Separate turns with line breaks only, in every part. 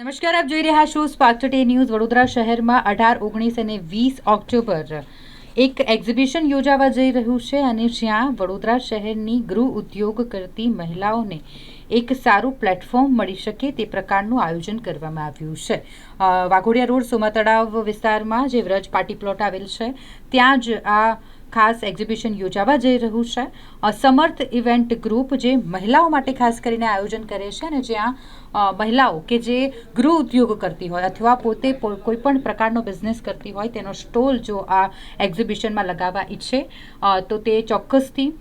નમસ્કાર, આપ જોઈ રહ્યા છો સ્પાર્ક ટુડે ન્યૂઝ વડોદરા શહેરમાં અઢાર, ઓગણીસ અને વીસ ઓક્ટોબર એક એક્ઝિબિશન યોજાવા જઈ રહ્યું છે અને જ્યાં વડોદરા શહેરની ગૃહ ઉદ્યોગ કરતી મહિલાઓને એક સારું પ્લેટફોર્મ મળી શકે તે પ્રકારનું આયોજન કરવામાં આવ્યું છે. વાઘોડિયા રોડ, સોમા તળાવ વિસ્તારમાં જે વ્રજ પાર્ટી પ્લોટ આવેલ છે, ત્યાં જ આ ખાસ એક્ઝિબિશન યોજાવા જઈ રહ્યું છે. સમર્થ ઇવેન્ટ ગ્રુપ જે મહિલાઓ માટે ખાસ કરીને આયોજન કરે છે અને જ્યાં મહિલાઓ કે જે ગૃહ ઉદ્યોગ કરતી હોય અથવા પોતે કોઈપણ કોઈ પણ પ્રકારનો બિઝનેસ કરતી હોય તેનો સ્ટોલ જો આ એક્ઝિબિશનમાં લગાવવા ઈચ્છે તો તે ચોક્કસથી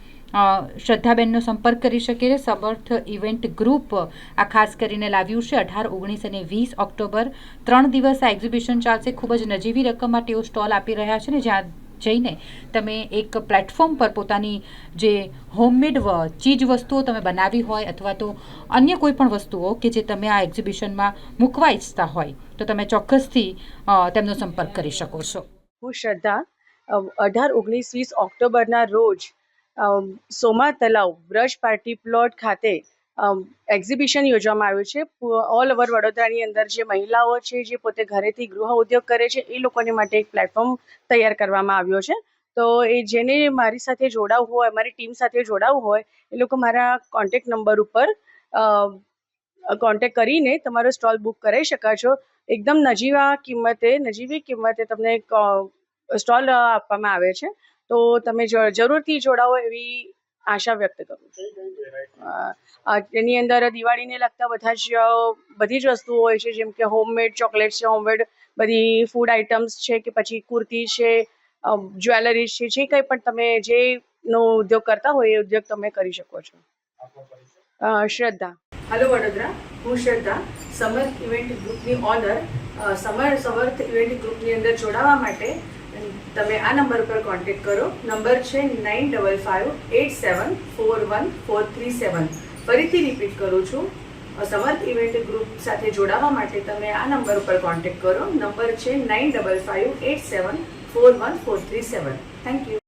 શ્રદ્ધાબેનનો સંપર્ક કરી શકે. છે સમર્થ ઇવેન્ટ ગ્રુપ આ ખાસ કરીને લાવ્યું છે. અઢાર, ઓગણીસ અને વીસ ઓક્ટોબર. ત્રણ દિવસ આ એક્ઝિબિશન ચાલશે. ખૂબ જ નજીવી રકમમાં તેઓ સ્ટોલ આપી રહ્યા છે ને જ્યાં જઈને તમે એક પ્લેટફોર્મ પર પોતાની જે હોમમેડ ચીજ વસ્તુઓ તમે બનાવી હોય અથવા તો અન્ય કોઈ પણ વસ્તુઓ કે જે તમે આ એક્ઝિબિશનમાં મૂકવા ઈચ્છતા હોય, તો તમે ચોક્કસથી તેમનો સંપર્ક કરી શકો છો.
હું શ્રદ્ધા અઢાર ઓગણીસ વીસ ઓક્ટોબરના રોજ Soma Talav brush party plot ખાતે એક્ઝિબિશન યોજવામાં આવ્યું છે. ઓલ ઓવર વડોદરાની અંદર જે મહિલાઓ છે, જે પોતે ઘરેથી ગૃહ ઉદ્યોગ કરે છે, એ લોકોને માટે એક પ્લેટફોર્મ તૈયાર કરવામાં આવ્યો છે. તો એ જેને મારી સાથે જોડાવવું હોય, મારી ટીમ સાથે જોડાવવું હોય, એ લોકો મારા કોન્ટેક્ટ નંબર ઉપર કોન્ટેક્ટ કરીને તમારો સ્ટોલ બુક કરાવી શકો છો. એકદમ નજીવા કિંમતે, નજીવી કિંમતે તમને સ્ટોલ આપવામાં આવે છે. તો તમે જરૂરથી જોડાવો એવી આશા વ્યક્ત કરું છું. એની અંદર દિવાળીને લગતા બધા જ બધી જ વસ્તુઓ હોય છે, જેમ કે હોમમેડ ચોકલેટ છે હોમમેડ બધી ફૂડ આઇટમ્સ છે કે પછી કુર્તી છે જ્વેલરીઝ છે, જે કંઈ પણ તમે જે નો ઉદ્યોગ કરતા હોય એ ઉદ્યોગ તમે કરી શકો છો. શ્રદ્ધા. હલો વડોદરા. હું શ્રદ્ધા. સમર્થ ઇવેન્ટ ગ્રુપની ઓનર સમર સમર્થ ઇવેન્ટ ગ્રુપની અંદર જોડાવા માટે તમે આ નંબર પર કોન્ટેક્ટ કરો. નંબર છે nine double five eight seven four one four three seven ફરીથી રિપીટ કરું છું. સમર્થ ઇવેન્ટ ગ્રુપ સાથે જોડાવા માટે તમે આ નંબર ઉપર કોન્ટેક્ટ કરો. નંબર છે nine double five eight seven four one four three seven thank you